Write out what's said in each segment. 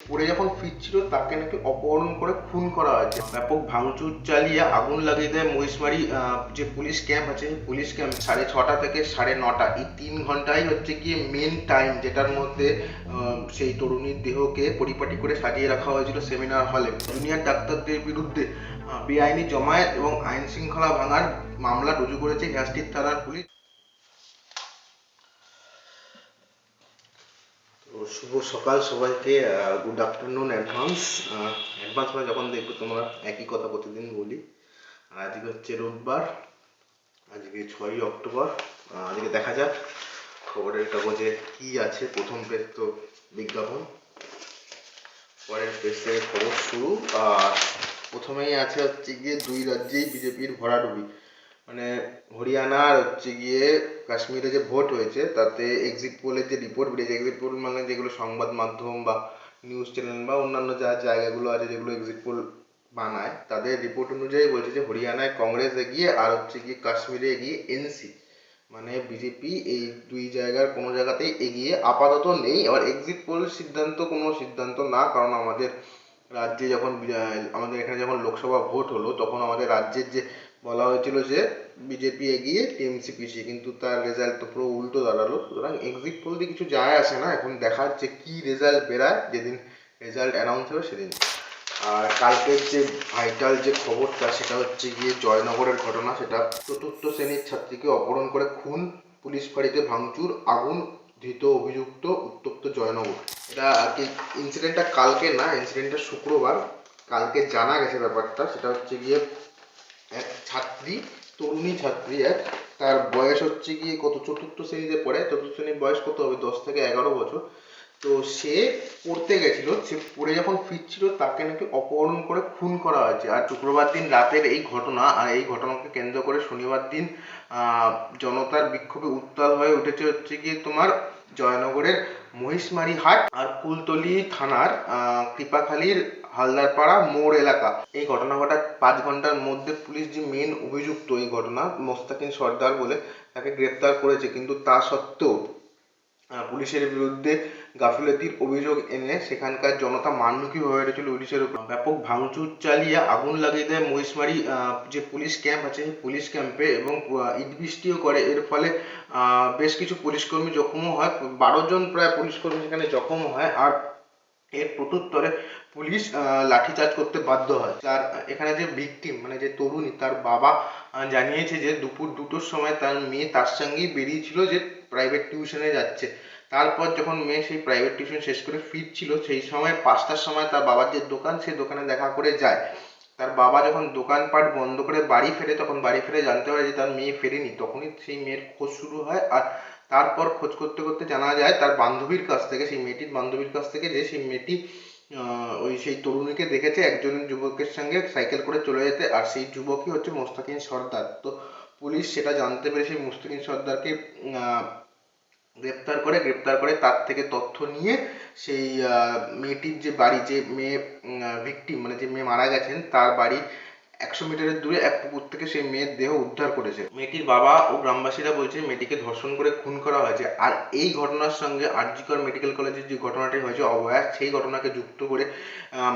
পড়ে যখন ফিরছিল, তাকে নাকি অপহরণ করে খুন করা হয়েছে। ব্যাপক ভাঙচুর চালিয়ে আগুন লাগিয়ে দেয় মহিষমারি যে পুলিশ ক্যাম্প আছে পুলিশ ক্যাম্প সাড়ে ছটা থেকে সাড়ে নটা। এই তিন ঘন্টাই হচ্ছে গিয়ে মেন টাইম যেটার মধ্যে সেই তরুণীর দেহকে পরিপাটি করে সাজিয়ে রাখা হয়েছিল সেমিনার হলে জুনিয়র ডাক্তারদের বিরুদ্ধে বেআইনি জমায়েত এবং আইন শৃঙ্খলা ভাঙার মামলা রুজু করেছে গ্যাস্টিক থানার পুলিশ। শুভ সকাল সবাইকে গুড আফটারনুন অ্যাডভান্স অ্যাডভান্স মানে যখন দেখব তোমরা একই কথা প্রতিদিন বলি। আজকে হচ্ছে রোববার, আজকে ছয়ই অক্টোবর। আজকে দেখা যাক খবরের কাগজে কি আছে। প্রথম পেজ তো বিজ্ঞাপন। পরের পেজ থেকে খবর শুরু। আর প্রথমেই আছে হচ্ছে গিয়ে দুই রাজ্যেই বিজেপির ভরাডুবি। মানে হরিয়ানা আর হচ্ছে গিয়ে কাশ্মীরে যে ভোট হয়েছে, তাতে এক্সিট পোলের যে রিপোর্ট বেরিয়েছে এক্সিট পোল মানে যেগুলো সংবাদ মাধ্যম বা নিউজ চ্যানেল বা অন্যান্য যা জায়গাগুলো আছে যেগুলো এক্সিট পোল বানায়, তাদের রিপোর্ট অনুযায়ী বলছে যে হরিয়ানায় কংগ্রেস এগিয়ে আর হচ্ছে গিয়ে কাশ্মীরে এগিয়ে এনসি মানে বিজেপি এই দুই জায়গার কোনো জায়গাতেই এগিয়ে আপাতত নেই। আবার এক্সিট পোল সিদ্ধান্ত কোনো সিদ্ধান্ত না, কারণ আমাদের রাজ্যে যখন, আমাদের এখানে যখন লোকসভা ভোট হলো, তখন আমাদের রাজ্যের যে বলা হয়েছিল যে বিজেপি এগিয়ে টিএমসি পিছিয়ে, কিন্তু তার রেজাল্ট তো পুরো উল্টো দাঁড়াল। সুতরাং এক্সিট পোল দিয়ে কিছু যায় আসে না, এখন দেখা যাচ্ছে কি রেজাল্ট বেরায়, যেদিন রেজাল্ট অ্যানাউন্স হবে সেদিন। আর কালকের যে ভাইটাল যে খবরটা, সেটা হচ্ছে গিয়ে জয়নগরের ঘটনা। সেটা চতুর্থ শ্রেণির ছাত্রীকে অপহরণ করে খুন, পুলিশ ফাঁড়িতে ভাঙচুর, আগুন, ধৃত অভিযুক্ত উত্তপ্ত জয়নগর। এটা আর কি ইনসিডেন্টটা কালকে না ইনসিডেন্টটা শুক্রবার। কালকে জানা গেছে ব্যাপারটা, সেটা হচ্ছে গিয়ে এক ছাত্রী, তরুণী ছাত্রী এক। তার বয়স হচ্ছে গিয়ে কত? চতুর্থ শ্রেণীতে পড়ে। চতুর্থ শ্রেণির বয়স কত হবে? দশ থেকে এগারো বছর। তো সে পড়তে গেছিল। সে পড়ে যখন ফিরছিল, তাকে নাকি অপহরণ করে খুন করা হয়েছে। আর শুক্রবার দিন রাতের এই ঘটনা, আর এই ঘটনাকে কেন্দ্র করে শনিবার দিন জনতার বিক্ষোভে উত্তাল হয়ে উঠেছে হচ্ছে গিয়ে তোমার জয়নগরের মহিষমারি হাট। আর কুলতলি থানার কৃপাখালীর হালদারপাড়া মোড় এলাকা। এই ঘটনা ঘটার পাঁচ ঘণ্টার মধ্যে পুলিশ যে মেন অভিযুক্ত এই ঘটনা মোস্তাকিন সর্দার বলে তাকে গ্রেপ্তার করেছে। কিন্তু তা সত্ত্বেও পুলিশের বিরুদ্ধে গাফিলতির অভিযোগ এনে সেখানকার জনতা মানমুখী হয়ে উঠেছিল পুলিশের উপর ব্যাপক ভাঙচুর চালিয়ে আগুন লাগিয়ে দেয় মহিষমারি যে পুলিশ ক্যাম্প আছে পুলিশ ক্যাম্পে এবং আহ, ইট বৃষ্টিও করে। এর ফলে বেশ কিছু পুলিশকর্মী জখমও হয়। বারো জন প্রায় পুলিশকর্মী সেখানে জখম হয়। আর এর প্রত্যুত্তরে পুলিশ লাঠিচার্জ করতে বাধ্য হয়। তার, এখানে যে ভিকটিম মানে যে তরুণী, তার বাবা জানিয়েছে যে দুপুর দুটোর সময় তার মেয়ে তার সঙ্গেই বেরিয়েছিল যে প্রাইভেট টিউশনে যাচ্ছে। তারপর যখন মেয়ে সেই প্রাইভেট টিউশন শেষ করে ফিরছিল, সেই সময় পাঁচটার সময় তার বাবার যে দোকান, সেই দোকানে দেখা করে যায়। তার বাবা যখন দোকানপাট বন্ধ করে বাড়ি ফেরে, তখন বাড়ি ফিরে জানতে পারে যে তার মেয়ে ফেরেনি। তখনই সেই মেয়ের খোঁজ শুরু হয় আর তারপর খোঁজ করতে করতে জানা যায় তার বান্ধবীর কাছ থেকে, সেই মেয়েটির বান্ধবীর কাছ থেকে যে সেই মেয়েটি ওই সেই তরুণীকে দেখেছে একজন যুবকের সঙ্গে সাইকেল করে চলে যেতে আর সেই যুবকই হচ্ছে মোস্তাকিন সর্দার। তো পুলিশ সেটা জানতে পেরে সেই মুস্তাকিন সর্দারকে গ্রেপ্তার করে গ্রেপ্তার করে তার থেকে তথ্য নিয়ে সেই মেয়েটির যে বাড়ি, যে মেয়ে ভিকটিম মানে যে মেয়ে মারা গেছেন, তার বাড়ি একশো মিটারের দূরে এক পুকুর থেকে সেই মেয়ের দেহ উদ্ধার করেছে। মেয়েটির বাবা ও গ্রামবাসীরা বলছে মেয়েটিকে ধর্ষণ করে খুন করা হয়েছে। আর এই ঘটনার সঙ্গে আরজিকর মেডিকেল কলেজের যে ঘটনাটি হয়েছে অবয়া সেই ঘটনাকে যুক্ত করে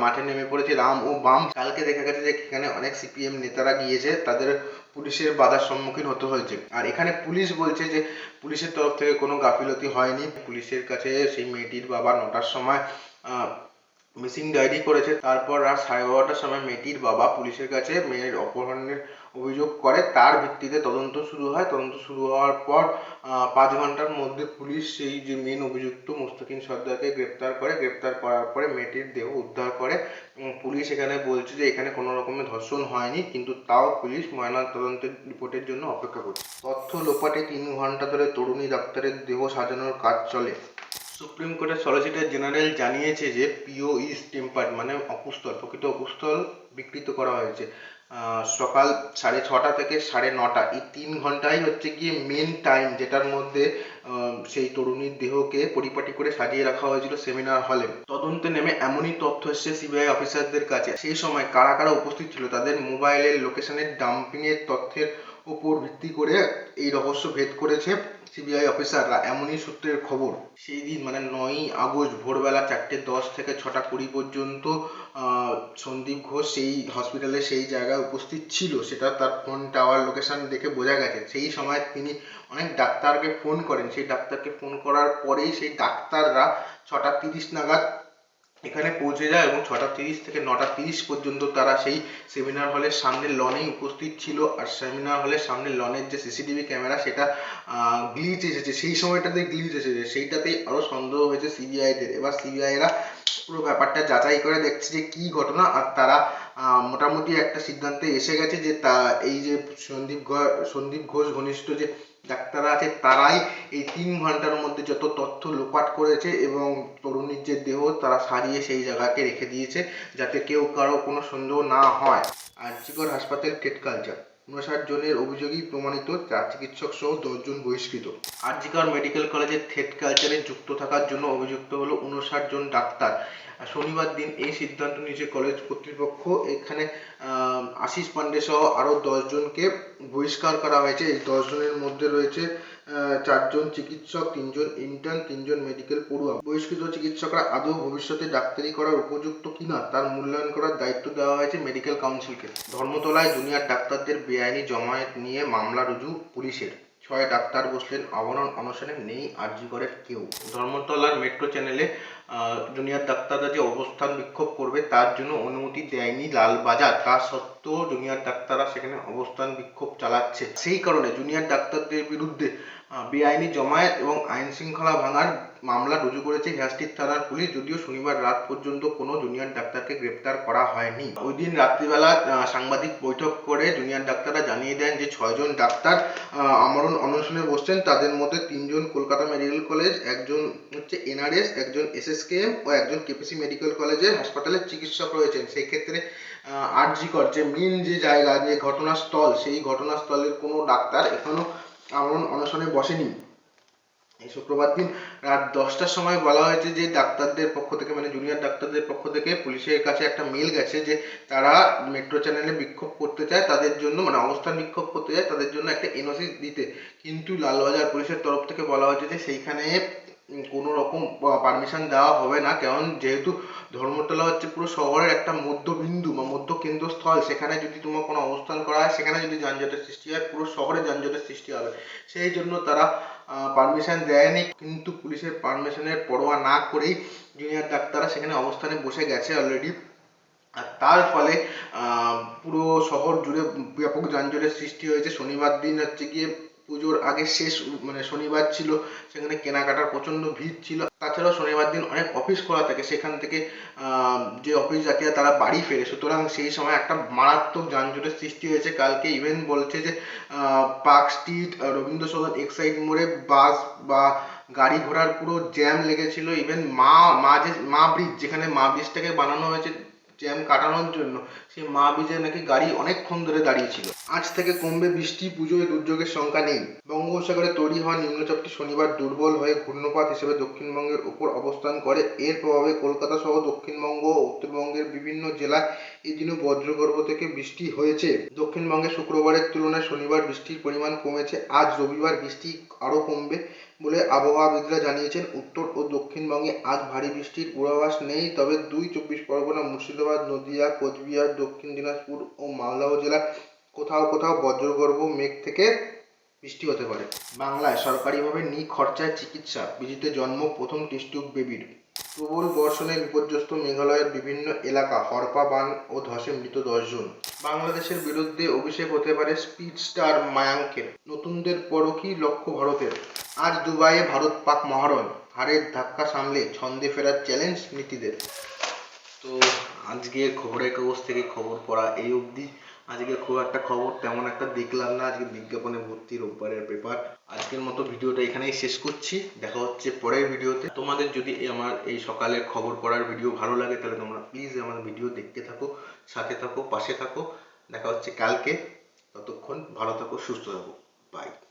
মাঠে নেমে পড়েছে রাম ও বাম। কালকে দেখা গেছে যে এখানে অনেক সিপিএম নেতারা গিয়েছে, তাদের পুলিশের বাধার সম্মুখীন হতে হয়েছে। আর এখানে পুলিশ বলছে যে পুলিশের তরফ থেকে কোনো গাফিলতি হয়নি। পুলিশের কাছে সেই মেয়েটির বাবা নটার সময় মিসিং ডায়েরি করেছে। তারপর রাত সাড়ে বারোটার সময় মেয়েটির বাবা পুলিশের কাছে মেয়ের অপহরণের অভিযোগ করে। তার ভিত্তিতে তদন্ত শুরু হয়। তদন্ত শুরু হওয়ার পর পাঁচ ঘণ্টার মধ্যে পুলিশ সেই যে মেন অভিযুক্ত মুস্তাকিন সর্দারকে গ্রেপ্তার করে। গ্রেপ্তার করার পরে মেয়েটির দেহ উদ্ধার করে। পুলিশ এখানে বলছে যে এখানে কোনো রকমের ধর্ষণ হয়নি, কিন্তু তাও পুলিশ ময়না তদন্তের রিপোর্টের জন্য অপেক্ষা করছে। তথ্য লোপাটে তিন ঘণ্টা ধরে তরুণী ডাক্তারের দেহ সাজানোর কাজ চলে। সুপ্রিম কোর্টের সলিসিটর জেনারেল জানিয়েছে যে পিও ইজ টেম্পার্ড মানে অপুস্তল, প্রকৃত অপুস্তল বিকৃত করা হয়েছে। সকাল সাড়ে ছটা থেকে সাড়ে নটা, এই তিন ঘন্টাই হচ্ছে গিয়ে মেন টাইম যেটার মধ্যে সেই তরুণীর দেহকে পরিপাটি করে সাজিয়ে রাখা হয়েছিল সেমিনার হলে। তদন্তে নেমে এমনই তথ্য এসছে সিবিআই অফিসারদের কাছে। সেই সময় কারা কারা উপস্থিত ছিল? তাদের মোবাইলের লোকেশনের ডাম্পিং এর তথ্যের ওপর ভিত্তি করে এই রহস্য ভেদ করেছে সিবিআই অফিসাররা, এমনই সূত্রের খবর। সেই দিন মানে নয়ই আগস্ট, ভোরবেলা চারটে দশ থেকে ছটা কুড়ি পর্যন্ত সন্দীপ ঘোষ সেই হসপিটালে সেই জায়গায় উপস্থিত ছিল। সেটা তার ফোন টাওয়ার লোকেশন দেখে বোঝা গেছে। সেই সময় তিনি অনেক ডাক্তারকে ফোন করেন। সেই ডাক্তারকে ফোন করার পরেই সেই ডাক্তাররা ছটা তিরিশ নাগাদ এখানে পৌঁছে যায় এবং ছটা তিরিশ থেকে নটা তিরিশ পর্যন্ত তারা সেই সেমিনার হলের সামনে লনেই উপস্থিত ছিল। আর সেমিনার হলের সামনে লনের যে সিসিটিভি ক্যামেরা সেটা গ্লিচ এসেছে। সেই সময়টাতে গ্লিচ এসেছে। সেইটাতেই আরও সন্দেহ হয়েছে সিবিআইদের এবার সিবিআইরা পুরো ব্যাপারটা যাচাই করে দেখছে যে কি ঘটনা। আর তারা মোটামুটি একটা সিদ্ধান্তে এসে গেছে যে তা, এই যে সন্দীপ ঘোষ সন্দীপ ঘোষ ঘনিষ্ঠ যে ডাক্তাররা আছে, তারাই এই তিন ঘণ্টার মধ্যে যত তথ্য লোপাট করেছে এবং তরুণীর যে দেহ, তারা সারিয়ে সেই জায়গাকে রেখে দিয়েছে যাতে কেউ কারও কোনো সন্দেহ না হয়। আর্জিকর হাসপাতাল, টেট কালচার। উনষাট জনের অভিযোগই প্রমাণিত চার চিকিৎসক সহ দশজন বহিষ্কৃত। আরজিকর মেডিকেল কলেজের থেট কালচারে যুক্ত থাকার জন্য অভিযুক্ত হলো উনষাট জন ডাক্তার। শনিবার দিন এই সিদ্ধান্ত নিয়েছে কলেজ কর্তৃপক্ষ। এখানে আশিস পান্ডে সহ আরও দশ জনকে বহিষ্কার করা হয়েছে। এই দশ জনের মধ্যে রয়েছে চারজন চিকিৎসক, তিনজন ইন্টার্ন তিনজন মেডিকেল পড়ুয়া। বহিষ্কৃত চিকিৎসকরা আদৌ ভবিষ্যতে ডাক্তারি করার উপযুক্ত কিনা তার মূল্যায়ন করার দায়িত্ব দেওয়া হয়েছে মেডিকেল কাউন্সিলকে ধর্মতলায় জুনিয়র ডাক্তারদের বেআইনি জমায়েত নিয়ে মামলা রুজু পুলিশের। ছয় ডাক্তার বসলেন অবরণ অনশনে নেই, আরজি করে কেউ। ধর্মতলার মেট্রো চ্যানেলে জুনিয়র ডাক্তাররা যে অবস্থান বিক্ষোভ করবে, তার জন্য অনুমতি দেয়নি লালবাজার। তা সত্ত্বেও জুনিয়র ডাক্তাররা সেখানে অবস্থান বিক্ষোভ চালাচ্ছে। সেই কারণে জুনিয়র ডাক্তারদের বিরুদ্ধে বেআইনি জমায়েত এবং আইন শৃঙ্খলা ভাঙার মামলা রুজু করেছে হেয়াস্টিক থানার পুলিশ, যদিও শনিবার রাত পর্যন্ত কোনো জুনিয়র ডাক্তারকে গ্রেপ্তার করা হয়নি। ওই দিন রাত্রিবেলা সাংবাদিক বৈঠক করে জুনিয়র ডাক্তাররা জানিয়ে দেন যে ছয়জন ডাক্তার আমরণ অনশনে বসছেন। তাদের মধ্যে তিনজন কলকাতা মেডিকেল কলেজ, একজন হচ্ছে এনআরএস, একজন এসএসকেএম ও একজন কেপিসি মেডিকেল কলেজে হাসপাতালের চিকিৎসক রয়েছেন। সেই ক্ষেত্রে আরজিকর যে মেন যে জায়গা, যে ঘটনাস্থল, সেই ঘটনাস্থলের কোনো ডাক্তার এখনও আমরণ অনশনে বসেনি। এই শুক্রবার দিন রাত দশটার সময় বলা হয়েছে যে ডাক্তারদের পক্ষ থেকে মানে জুনিয়র ডাক্তারদের পক্ষ থেকে পুলিশের কাছে একটা মেল গেছে যে তারা মেট্রো চ্যানেলে বিক্ষোভ করতে চায়, তাদের জন্য মানে অবস্থান বিক্ষোভ করতে চায়, তাদের জন্য একটা এনওসি দিতে। কিন্তু লালবাজার পুলিশের তরফ থেকে বলা হয়েছে যে সেইখানে কোনো রকম পারমিশন দেওয়া হবে না। কারণ যেহেতু ধর্মতলা হচ্ছে পুরো শহরের একটা মধ্যবিন্দু বা মধ্য কেন্দ্রস্থল সেখানে যদি তোমার কোনো অবস্থান করা হয়, সেখানে যদি যানজটের সৃষ্টি হয়, পুরো শহরে যানজটের সৃষ্টি হবে। সেই জন্য তারা পারমিশন দেয়নি, কিন্তু পুলিশের পারমিশনের পরোয়া না করেই জুনিয়র ডাক্তাররা সেখানে অবস্থানে বসে গেছে অলরেডি আর তার ফলে পুরো শহর জুড়ে ব্যাপক যানজটের সৃষ্টি হয়েছে। শনিবার দিন হচ্ছে গিয়ে পুজোর আগে শেষ মানে শনিবার ছিল, সেখানে কেনাকাটার প্রচণ্ড ভিড় ছিল। তাছাড়াও শনিবার দিন অনেক অফিস খোলা থাকে, সেখান থেকে যে অফিস যাত্রীরা তারা বাড়ি ফেরে। সুতরাং সেই সময় একটা মারাত্মক যানজটের সৃষ্টি হয়েছে। কালকে ইভেন বলছে যে Park Street Rabindra Sadan Exide মোড়ে বাস বা গাড়ি ঘোড়ার পুরো জ্যাম লেগেছিল। ইভেন মা মা যে, মা ব্রিজ যেখানে মা ব্রিজটাকে বানানো হয়েছে জ্যাম কাটানোর জন্য সেই মা ব্রিজে নাকি গাড়ি অনেকক্ষণ ধরে দাঁড়িয়েছিল। আজ থেকে কমবে বৃষ্টি পুজোয় দুর্যোগের সংখ্যা নেই। বঙ্গোপসাগরে তৈরি হওয়া নিম্নচাপটি শনিবার দুর্বল হয়ে ঘূর্ণপাত হিসেবে দক্ষিণবঙ্গের উপর অবস্থান করে। এর প্রভাবে কলকাতা সহ দক্ষিণবঙ্গ ও উত্তরবঙ্গের বিভিন্ন জেলায় এই দিনও বজ্রগর্ভ থেকে বৃষ্টি হয়েছে। দক্ষিণবঙ্গে শুক্রবারের তুলনায় শনিবার বৃষ্টির পরিমাণ কমেছে। আজ রবিবার বৃষ্টি আরও কমবে। বলে আবহাওয়াবিদরা জানিয়েছেন, উত্তর ও দক্ষিণবঙ্গে আজ ভারী বৃষ্টির পূর্বাভাস নেই, তবে দুই চব্বিশ পরগনা, মুর্শিদাবাদ, নদিয়া, কোচবিহার, দক্ষিণ দিনাজপুর ও মালদহ জেলার কোথাও কোথাও বজ্রগর্ভ মেঘ থেকে বৃষ্টি হতে পারে। বাংলায় সরকারিভাবে নি খরচায় চিকিৎসা বিজিতে জন্ম, প্রথম টেস্টিউব বেবির। প্রবল বর্ষণে বিপর্যস্ত মেঘালয়ের বিভিন্ন এলাকা, হরপা, বান ও ধসে মৃত দশজন বাংলাদেশের বিরুদ্ধে অভিষেক হতে পারে স্পিড স্টার মায়াঙ্কের। নতুনদের পরকই লক্ষ্য ভারতের? আজ দুবাইয়ে ভারত পাক মহারণ হারের ধাক্কা সামলে ছন্দে ফেরার চ্যালেঞ্জ নীতিদের। তো আজকে খবরের কাগজ থেকে খবর পড়া এই অবধি। আজকে খুব একটা খবর তেমন একটা দেখলাম না। আজকে বিজ্ঞাপনে ভর্তি রোববারের পেপার আজকের মতো ভিডিওটা এখানেই শেষ করছি। দেখা হচ্ছে পরের ভিডিওতে। তোমাদের যদি আমার এই সকালের খবর পড়ার ভিডিও ভালো লাগে, তাহলে তোমরা প্লিজ আমার ভিডিও দেখতে থাকো, সাথে থাকো, পাশে থাকো। দেখা হচ্ছে কালকে। ততক্ষণ ভালো থাকো, সুস্থ থাকো। বাই